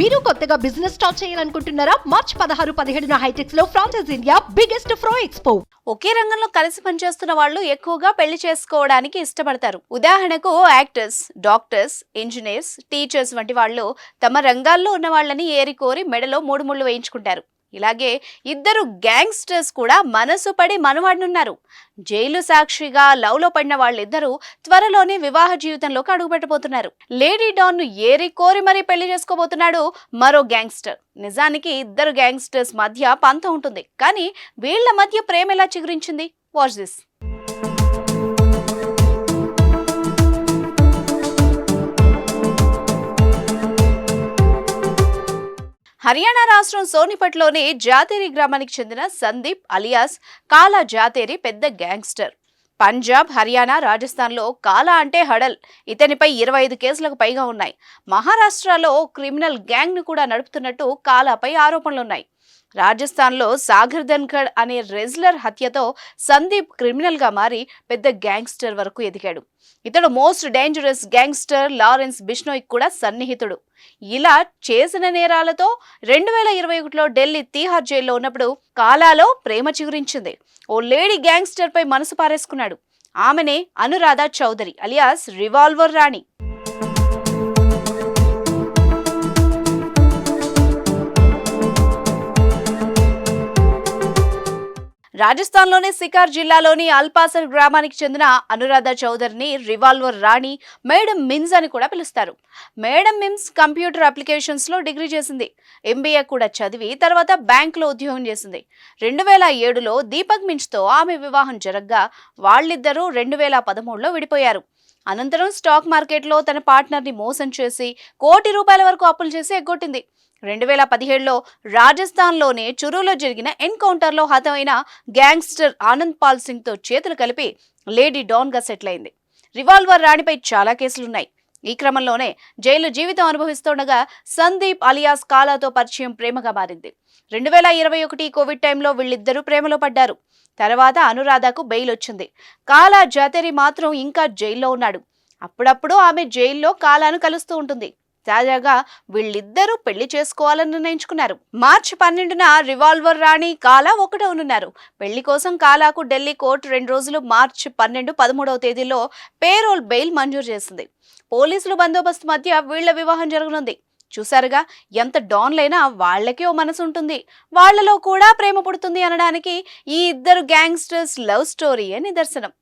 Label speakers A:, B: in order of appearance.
A: మీరు కొత్తగా business start చేయాలనుకుంటున్నారా? మార్చ్ పదహారు పదిహేడున హైటెక్స్లో ఫ్రాన్సెస్ ఇండియా బిగ్గెస్ట్ ఫ్రో ఎక్స్పో
B: ఒకే రంగంలో కలిసి పనిచేస్తున్న వాళ్ళు ఎక్కువగా పెళ్ళి చేసుకోవడానికి ఇష్టపడతారు. ఉదాహరణకు యాక్టర్స్ డాక్టర్స్ ఇంజనీర్స్ టీచర్స్ వంటి వాళ్ళు తమ రంగాల్లో ఉన్న వాళ్ళని ఏరికోరి మెడలో మూడు ముళ్ళు వేయించుకుంటారు. ఇలాగే ఇద్దరు గ్యాంగ్స్టర్స్ కూడా మనసు పడి మనవాడనున్నారు. జైలు సాక్షిగా లవ్లో పడిన వాళ్ళిద్దరూ త్వరలోనే వివాహ జీవితంలోకి అడుగుపెట్టబోతున్నారు. లేడీ డాన్ను ఏరి కోరి మరీ పెళ్ళి చేసుకోబోతున్నాడు మరో గ్యాంగ్స్టర్. నిజానికి ఇద్దరు గ్యాంగ్స్టర్స్ మధ్య పంత ఉంటుంది. కానీ వీళ్ళ మధ్య ప్రేమ ఎలా చిగురించింది? Watch this. హర్యానా రాష్ట్రం సోనిపట్లోని జాతేరి గ్రామానికి చెందిన సందీప్ అలియాస్ కాలా జాతేరి పెద్ద గ్యాంగ్స్టర్. పంజాబ్ హర్యానా రాజస్థాన్లో కాలా అంటే హడల్. ఇతనిపై ఇరవై ఐదు కేసులకు పైగా ఉన్నాయి. మహారాష్ట్రలో క్రిమినల్ గ్యాంగ్ను కూడా నడుపుతున్నట్టు కాలాపై ఆరోపణలున్నాయి. రాజస్థాన్లో సాగర్ ధన్ఖడ్ అనే రెజ్లర్ హత్యతో సందీప్ క్రిమినల్గా మారి పెద్ద గ్యాంగ్స్టర్ వరకు ఎదిగాడు. ఇతడు most dangerous gangster Lawrence Bishnoi కూడా సన్నిహితుడు. ఇలా చేసిన నేరాలతో రెండు వేల ఇరవై ఒకటిలో ఢిల్లీ తీహార్ జైల్లో ఉన్నప్పుడు కాలాలో ప్రేమ చిగురించింది. ఓ లేడీ గ్యాంగ్స్టర్పై మనసు పారేసుకున్నాడు. ఆమెనే అనురాధ చౌదరి అలియాస్ రివాల్వర్ రాణి. రాజస్థాన్లోని సికార్ జిల్లాలోని అల్పాసర్ గ్రామానికి చెందిన అనురాధ చౌదరిని రివాల్వర్ రాణి మేడం మిమ్స్ అని కూడా పిలుస్తారు. మేడం మిమ్స్ కంప్యూటర్ అప్లికేషన్స్లో డిగ్రీ చేసింది. ఎంబీఏ కూడా చదివి తర్వాత బ్యాంకులో ఉద్యోగం చేసింది. రెండు వేల ఏడులో దీపక్ మిన్స్తో ఆమె వివాహం జరగ్గా వాళ్ళిద్దరూ రెండు వేల పదమూడులో విడిపోయారు. అనంతరం స్టాక్ మార్కెట్లో తన పార్ట్నర్ని మోసం చేసి కోటి రూపాయల వరకు అప్పులు చేసి ఎగ్గొట్టింది. రెండు వేల పదిహేడులో రాజస్థాన్లోనే చురులో జరిగిన ఎన్కౌంటర్లో హతమైన గ్యాంగ్స్టర్ ఆనంద్ పాల్ సింగ్తో చేతులు కలిపి లేడీ డాన్గా సెటిల్ అయింది రివాల్వర్ రాణిపై చాలా కేసులున్నాయి. ఈ క్రమంలోనే జైలు జీవితం అనుభవిస్తుండగా సందీప్ అలియాస్ కాలాతో పరిచయం ప్రేమగా మారింది. రెండు వేల ఇరవై ఒకటి కోవిడ్ టైంలో వీళ్ళిద్దరూ ప్రేమలో పడ్డారు. తర్వాత అనురాధకు బెయిల్ వచ్చింది. కాలా జాతేరి మాత్రం ఇంకా జైల్లో ఉన్నాడు. అప్పుడప్పుడు ఆమె జైల్లో కాలాను కలుస్తూ ఉంటుంది. తాజాగా వీళ్ళిద్దరూ పెళ్ళి చేసుకోవాలని నిర్ణయించుకున్నారు. మార్చి పన్నెండున రివాల్వర్ రాణి కాలా ఒకటవనున్నారు పెళ్ళి కోసం కాలాకు ఢిల్లీ కోర్టు రెండు రోజులు మార్చి పన్నెండు పదమూడవ తేదీలో పేరోల్ బెయిల్ మంజూరు చేసింది. పోలీసులు బందోబస్తు మధ్య వీళ్ళ వివాహం జరగనుంది. చూసారుగా ఎంత డాన్లైనా వాళ్ళకే ఓ మనసు ఉంటుంది. వాళ్ళలో కూడా ప్రేమ పుడుతుంది అనడానికి ఈ ఇద్దరు గ్యాంగ్స్టర్స్ లవ్ స్టోరీయే నిదర్శనం.